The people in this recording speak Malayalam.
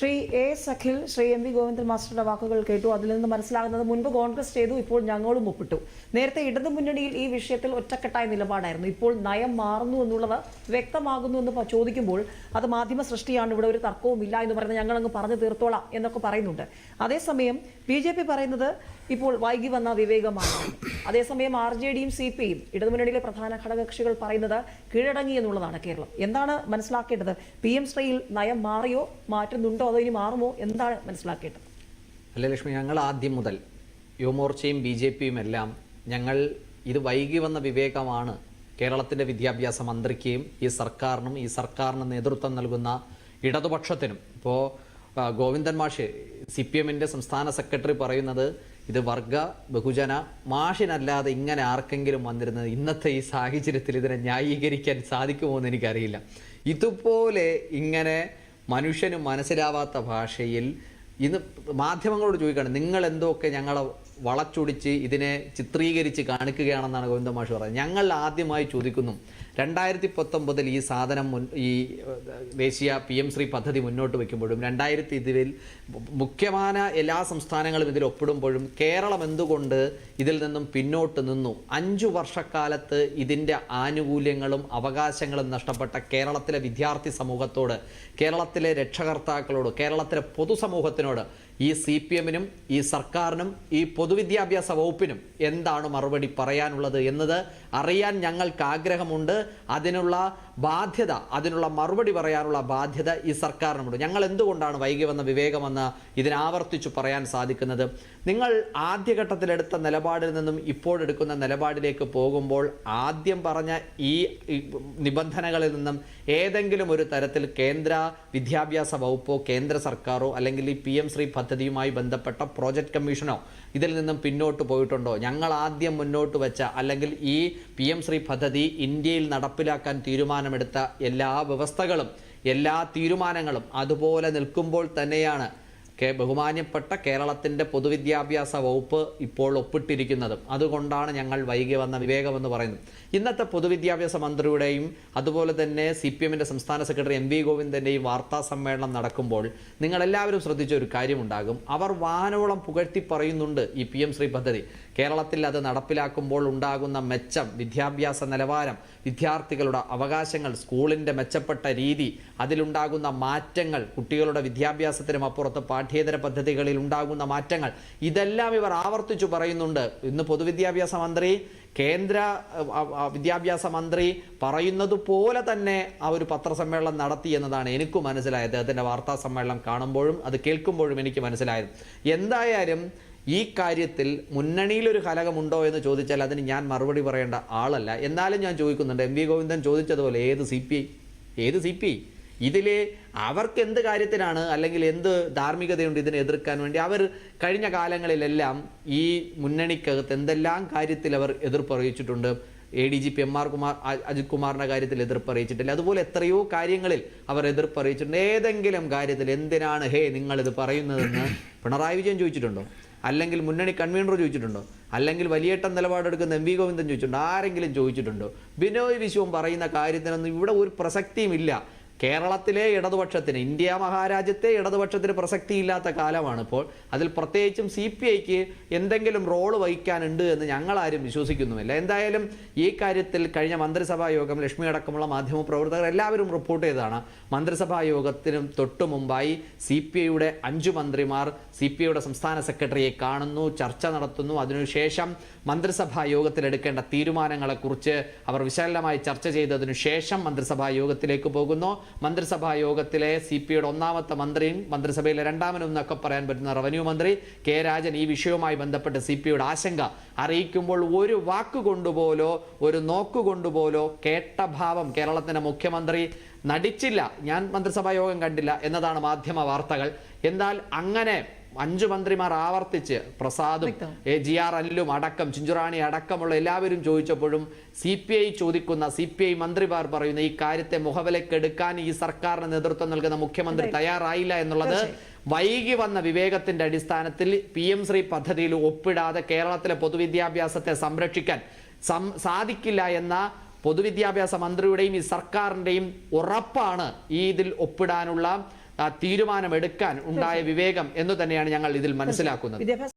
Shri A സഖിൽ Shri M V Govindan മാസ്റ്ററുടെ വാക്കുകൾ കേട്ടു. അതിൽ നിന്ന് മനസ്സിലാകുന്നത് മുൻപ് കോൺഗ്രസ് ചെയ്തു ഇപ്പോൾ ഞങ്ങളും ഒപ്പിട്ടു. നേരത്തെ ഇടതു മുന്നണിയിൽ ഈ വിഷയത്തിൽ ഒറ്റക്കെട്ടായ നിലപാടായിരുന്നു. ഇപ്പോൾ നയം മാറുന്നു എന്നുള്ളത് വ്യക്തമാകുന്നു എന്ന് ചോദിക്കുമ്പോൾ അത് മാധ്യമ സൃഷ്ടിയാണ് ഇവിടെ ഒരു തർക്കവും ഇല്ല എന്ന് പറയുന്നത് ഞങ്ങൾ അങ്ങ് പറഞ്ഞു തീർത്തോളാം എന്നൊക്കെ പറയുന്നുണ്ട്. അതേസമയം ബി ജെ പി പറയുന്നത് ഇപ്പോൾ വൈകി വന്ന വിവേകമാണ്. അതേസമയം ആർ ജെ ഡിയും സി പി യും ഇടതുമുന്നണിയിലെ പ്രധാന ഘടകകക്ഷികൾ പറയുന്നത് കീഴടങ്ങി എന്നുള്ളതാണ് കേരളം. എന്താണ് മനസ്സിലാക്കേണ്ടത്? പി എം ശ്രീയിൽ നയം മാറിയോ? മാറ്റുന്നുണ്ടോ? അതോ ഇനി മാറുമോ? എന്താണ് മനസ്സിലാക്കേണ്ടത്? അല്ല ലക്ഷ്മി ഞങ്ങൾ ആദ്യം മുതൽ യുവമോർച്ചയും ബി ജെ പിയും എല്ലാം ഞങ്ങൾ ഇത് വൈകി വന്ന വിവേകമാണ് കേരളത്തിന്റെ വിദ്യാഭ്യാസ മന്ത്രിക്കും ഈ സർക്കാരിനും ഈ സർക്കാരിന് നേതൃത്വം നൽകുന്ന ഇടതുപക്ഷത്തിനും. ഇപ്പോൾ ഗോവിന്ദൻ മാഷ് സി പി എമ്മിന്റെ സംസ്ഥാന സെക്രട്ടറി പറയുന്നത് ഇത് വർഗ ബഹുജന മാഷിനല്ലാതെ ഇങ്ങനെ ആർക്കെങ്കിലും വന്നിരുന്നത് ഇന്നത്തെ ഈ സാഹചര്യത്തിൽ ഇതിനെ ന്യായീകരിക്കാൻ സാധിക്കുമോ എന്ന് എനിക്കറിയില്ല. ഇതുപോലെ ഇങ്ങനെ മനുഷ്യന് മനസ്സിലാവാത്ത ഭാഷയിൽ ഇന്ന് മാധ്യമങ്ങളോട് ചോദിക്കുകയാണ് നിങ്ങൾ എന്തൊക്കെ ഞങ്ങളെ വളച്ചൊടിച്ച് ഇതിനെ ചിത്രീകരിച്ച് കാണിക്കുകയാണെന്നാണ് ഗോവിന്ദ മാഷ് പറയുന്നത്. ഞങ്ങൾ ആദ്യമായി ചോദിക്കുന്നു രണ്ടായിരത്തി പത്തൊമ്പതിൽ ഈ സാധനം മുൻ ഈ ദേശീയ പി എം ശ്രീ പദ്ധതി മുന്നോട്ട് വയ്ക്കുമ്പോഴും രണ്ടായിരത്തി ഇതിൽ മുഖ്യമായ എല്ലാ സംസ്ഥാനങ്ങളും ഇതിൽ ഒപ്പിടുമ്പോഴും കേരളം എന്തുകൊണ്ട് ഇതിൽ നിന്നും പിന്നോട്ട് നിന്നു? അഞ്ചു വർഷക്കാലത്ത് ഇതിന്റെ ആനുകൂല്യങ്ങളും അവകാശങ്ങളും നഷ്ടപ്പെട്ട കേരളത്തിലെ വിദ്യാർത്ഥി സമൂഹത്തോട് കേരളത്തിലെ രക്ഷകർത്താക്കളോട് കേരളത്തിലെ പൊതുസമൂഹത്തിനോട് ഈ സി പി എമ്മിനും ഈ സർക്കാരിനും ഈ പൊതുവിദ്യാഭ്യാസ വകുപ്പിനും എന്താണ് മറുപടി പറയാനുള്ളത് എന്നത് അറിയാൻ ഞങ്ങൾക്ക് ആഗ്രഹമുണ്ട്. അതിനുള്ള ബാധ്യത അതിനുള്ള മറുപടി പറയാനുള്ള ബാധ്യത ഈ സർക്കാരിനുമുണ്ട് ഞങ്ങൾ എന്തുകൊണ്ടാണ് വൈകി വന്ന വിവേകമെന്ന് ഇതിനാവർത്തിച്ചു പറയാൻ സാധിക്കുന്നത്? നിങ്ങൾ ആദ്യഘട്ടത്തിലെടുത്ത നിലപാടിൽ നിന്നും ഇപ്പോഴെടുക്കുന്ന നിലപാടിലേക്ക് പോകുമ്പോൾ ആദ്യം പറഞ്ഞ ഈ നിബന്ധനകളിൽ നിന്നും ഏതെങ്കിലും ഒരു തരത്തിൽ കേന്ദ്ര വിദ്യാഭ്യാസ വകുപ്പോ കേന്ദ്ര സർക്കാരോ അല്ലെങ്കിൽ ഈ പി എം ശ്രീ പദ്ധതിയുമായി ബന്ധപ്പെട്ട പ്രോജക്റ്റ് കമ്മീഷനോ ഇതിൽ നിന്നും പിന്നോട്ട് പോയിട്ടുണ്ടോ? ഞങ്ങൾ ആദ്യം മുന്നോട്ട് വെച്ച അല്ലെങ്കിൽ ഈ പി എം ശ്രീ പദ്ധതി ഇന്ത്യയിൽ നടപ്പിലാക്കാൻ തീരുമാനമെടുത്ത എല്ലാ വ്യവസ്ഥകളും എല്ലാ തീരുമാനങ്ങളും അതുപോലെ നിൽക്കുമ്പോൾ തന്നെയാണ് ബഹുമാന്യപ്പെട്ട കേരളത്തിന്റെ പൊതുവിദ്യാഭ്യാസ വകുപ്പ് ഇപ്പോൾ ഒപ്പിട്ടിരിക്കുന്നതും. അതുകൊണ്ടാണ് ഞങ്ങൾ വൈകി വന്ന വിവേകമെന്ന് പറയുന്നത്. ഇന്നത്തെ പൊതുവിദ്യാഭ്യാസ മന്ത്രിയുടെയും അതുപോലെ തന്നെ സി പി എമ്മിന്റെ സംസ്ഥാന സെക്രട്ടറി എം വി ഗോവിന്ദന്റെയും വാർത്താ സമ്മേളനം നടക്കുമ്പോൾ നിങ്ങളെല്ലാവരും ശ്രദ്ധിച്ച ഒരു കാര്യമുണ്ടാകും. അവർ വാനോളം പുകഴ്ത്തി പറയുന്നുണ്ട് ഈ പി എം ശ്രീ പദ്ധതി. കേരളത്തിൽ അത് നടപ്പിലാക്കുമ്പോൾ ഉണ്ടാകുന്ന മെച്ചം വിദ്യാഭ്യാസ നിലവാരം വിദ്യാർത്ഥികളുടെ അവകാശങ്ങൾ സ്കൂളിന്റെ മെച്ചപ്പെട്ട രീതി അതിലുണ്ടാകുന്ന മാറ്റങ്ങൾ കുട്ടികളുടെ വിദ്യാഭ്യാസത്തിനും അപ്പുറത്ത് പാഠ്യേതര പദ്ധതികളിൽ ഉണ്ടാകുന്ന മാറ്റങ്ങൾ. ഇതെല്ലാം ഇവർ ആവർത്തിച്ചു പറയുന്നുണ്ട്. ഇന്ന് പൊതുവിദ്യാഭ്യാസ മന്ത്രി കേന്ദ്ര വിദ്യാഭ്യാസ മന്ത്രി പറയുന്നത് പോലെ തന്നെ ആ ഒരു പത്രസമ്മേളനം നടത്തി എന്നതാണ് എനിക്ക് മനസ്സിലായത്. അതിന്റെ വാർത്താ സമ്മേളനം കാണുമ്പോഴും അത് കേൾക്കുമ്പോഴും എനിക്ക് മനസ്സിലായത്. എന്തായാലും ഈ കാര്യത്തിൽ മുന്നണിയിൽ ഒരു കലകമുണ്ടോ എന്ന് ചോദിച്ചാൽ അതിന് ഞാൻ മറുപടി പറയേണ്ട ആളല്ല. എന്നാലും ഞാൻ ചോദിക്കുന്നുണ്ട്. എം വി ഗോവിന്ദൻ ചോദിച്ചതുപോലെ ഏത് സി പി ഐ? ഏത് സി പി ഐ? ഇതിലെ അവർക്ക് എന്ത് കാര്യത്തിനാണ് അല്ലെങ്കിൽ എന്ത് ധാർമ്മികതയുണ്ട് ഇതിനെ എതിർക്കാൻ വേണ്ടി? അവർ കഴിഞ്ഞ കാലങ്ങളിലെല്ലാം ഈ മുന്നണിക്കകത്ത് എന്തെല്ലാം കാര്യത്തിൽ അവർ എതിർപ്പ് അറിയിച്ചിട്ടുണ്ട്? A D G P M R Kumar Ajith കുമാറിന്റെ കാര്യത്തിൽ എതിർപ്പ് അറിയിച്ചിട്ടില്ല. അതുപോലെ എത്രയോ കാര്യങ്ങളിൽ അവർ എതിർപ്പ് അറിയിച്ചിട്ടുണ്ട്. ഏതെങ്കിലും കാര്യത്തിൽ എന്തിനാണ് ഹേ നിങ്ങളിത് പറയുന്നതെന്ന് പിണറായി വിജയൻ ചോദിച്ചിട്ടുണ്ടോ? അല്ലെങ്കിൽ മുന്നണി കൺവീനർ ചോദിച്ചിട്ടുണ്ടോ? അല്ലെങ്കിൽ വലിയേട്ടം നിലപാടെടുക്കുന്ന എം വി ഗോവിന്ദൻ ചോദിച്ചിട്ടുണ്ടോ? ആരെങ്കിലും ചോദിച്ചിട്ടുണ്ടോ? ബിനോയ് വിശ്വം പറയുന്ന കാര്യത്തിനൊന്നും ഇവിടെ ഒരു പ്രസക്തിയും ഇല്ല കേരളത്തിലെ ഇടതുപക്ഷത്തിന് ഇന്ത്യ മഹാരാജ്യത്തെ ഇടതുപക്ഷത്തിന് പ്രസക്തിയില്ലാത്ത കാലമാണ് ഇപ്പോൾ അതിൽ പ്രത്യേകിച്ചും സി പി ഐക്ക് എന്തെങ്കിലും റോൾ വഹിക്കാനുണ്ട് എന്ന് ഞങ്ങളാരും വിശ്വസിക്കുന്നുമില്ല. എന്തായാലും ഈ കാര്യത്തിൽ കഴിഞ്ഞ മന്ത്രിസഭാ യോഗം ലക്ഷ്മി അടക്കമുള്ള മാധ്യമപ്രവർത്തകർ എല്ലാവരും റിപ്പോർട്ട് ചെയ്തതാണ്. മന്ത്രിസഭാ യോഗത്തിനും തൊട്ടു മുമ്പായി സി പി ഐയുടെ അഞ്ചു മന്ത്രിമാർ സി പി ഐയുടെ സംസ്ഥാന സെക്രട്ടറിയെ കാണുന്നു ചർച്ച നടത്തുന്നു. അതിനുശേഷം മന്ത്രിസഭാ യോഗത്തിൽ എടുക്കേണ്ട തീരുമാനങ്ങളെക്കുറിച്ച് അവർ വിശാലമായി ചർച്ച ചെയ്തതിനു ശേഷം മന്ത്രിസഭാ യോഗത്തിലേക്ക് പോകുന്നു. മന്ത്രിസഭാ യോഗത്തിലെ സി പി ഒന്നാമത്തെ മന്ത്രിയും മന്ത്രിസഭയിലെ രണ്ടാമനും എന്നൊക്കെ പറയാൻ പറ്റുന്ന റവന്യൂ മന്ത്രി കെ രാജൻ ഈ വിഷയവുമായി ബന്ധപ്പെട്ട് സി ആശങ്ക അറിയിക്കുമ്പോൾ ഒരു വാക്കുകൊണ്ടുപോലോ ഒരു നോക്കുകൊണ്ടുപോലോ കേട്ട ഭാവം കേരളത്തിന്റെ മുഖ്യമന്ത്രി നടിച്ചില്ല. ഞാൻ മന്ത്രിസഭാ യോഗം കണ്ടില്ല എന്നതാണ് മാധ്യമ വാർത്തകൾ. എന്നാൽ അങ്ങനെ അഞ്ചു മന്ത്രിമാർ ആവർത്തിച്ച് പ്രസാദും ജി ആർ അനിലും അടക്കം ചിഞ്ചുറാണി അടക്കമുള്ള എല്ലാവരും ചോദിച്ചപ്പോഴും സി പി ഐ ചോദിക്കുന്ന സി പി ഐ മന്ത്രിമാർ പറയുന്ന ഈ കാര്യത്തെ മുഖവിലക്കെടുക്കാൻ ഈ സർക്കാരിന് നേതൃത്വം നൽകുന്ന മുഖ്യമന്ത്രി. തയ്യാറായില്ല എന്നുള്ളത് വൈകി വന്ന വിവേകത്തിന്റെ അടിസ്ഥാനത്തിൽ പി എം ശ്രീ പദ്ധതിയിൽ ഒപ്പിടാതെ കേരളത്തിലെ പൊതുവിദ്യാഭ്യാസത്തെ സംരക്ഷിക്കാൻ സാധിക്കില്ല എന്ന പൊതുവിദ്യാഭ്യാസ മന്ത്രിയുടെയും ഈ സർക്കാരിന്റെയും ഉറപ്പാണ് ഈ ഇതിൽ ഒപ്പിടാനുള്ള തീരുമാനമെടുക്കാൻ ഉണ്ടായ വിവേകം എന്ന് തന്നെയാണ് ഞങ്ങൾ ഇതിൽ മനസ്സിലാക്കുന്നത്.